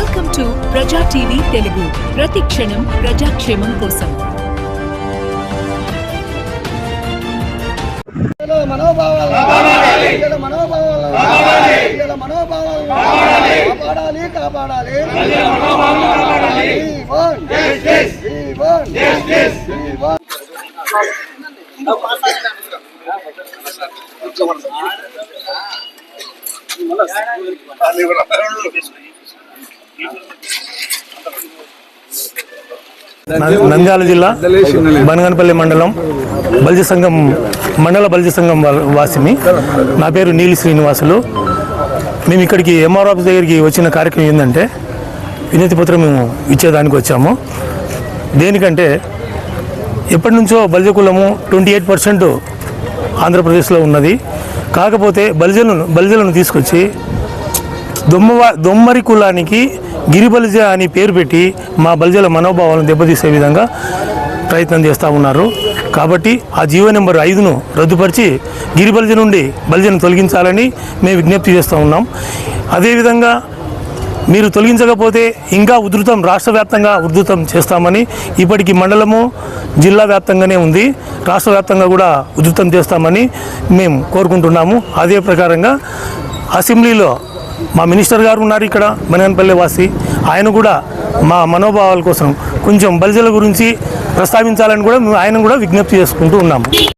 Welcome to Praja TV Telugu ప్రతి క్షణం ప్రజాక్షేమం కోసం పిల్లల మనోభావాలు పిల్లల మనోభావాలు పిల్లల మనోభావాలు కాపాడాలి. కాపాడాలి We నంద్యాల జిల్లా బనగనపల్లి మండలం బలిజ సంఘం మండల బలిజ సంఘం వాసిమి వాసిని. నా పేరు నీలి శ్రీనివాసులు. మేము ఇక్కడికి ఎంఆర్ ఆఫీస్ దగ్గరికి వచ్చిన కార్యక్రమం ఏంటంటే వినతి పత్రం మేము ఇచ్చేదానికి వచ్చాము. దేనికంటే ఎప్పటి నుంచో బల్జ కులము ట్వంటీ ఎయిట్ పర్సెంట్ ఆంధ్రప్రదేశ్లో ఉన్నది. కాకపోతే బల్జలను బల్జలను తీసుకొచ్చి దొమ్మ దొమ్మరి కులానికి గిరిబలిజ అని పేరు పెట్టి మా బలిజల మనోభావాలను దెబ్బతీసే విధంగా ప్రయత్నం చేస్తూ ఉన్నారు. కాబట్టి ఆ జీవో నెంబర్ ఐదును రద్దుపరిచి గిరిబలిజ నుండి బలిజను తొలగించాలని మేము విజ్ఞప్తి చేస్తూ ఉన్నాం. అదేవిధంగా మీరు తొలగించకపోతే ఇంకా ఉధృతం రాష్ట్ర వ్యాప్తంగా ఉధృతం చేస్తామని ఇప్పటికి మండలము జిల్లా వ్యాప్తంగానే ఉంది. రాష్ట్ర వ్యాప్తంగా కూడా ఉధృతం చేస్తామని మేము కోరుకుంటున్నాము. అదే ప్రకారంగా అసెంబ్లీలో మా మినిస్టర్ గారు ఉన్నారు ఇక్కడ బనగనపల్లి వాసి. ఆయన కూడా మా మనోభావాల కోసం కొంచెం బలిజల గురించి ప్రస్తావించాలని కూడా మేము ఆయన కూడా విజ్ఞప్తి చేసుకుంటూ ఉన్నాము.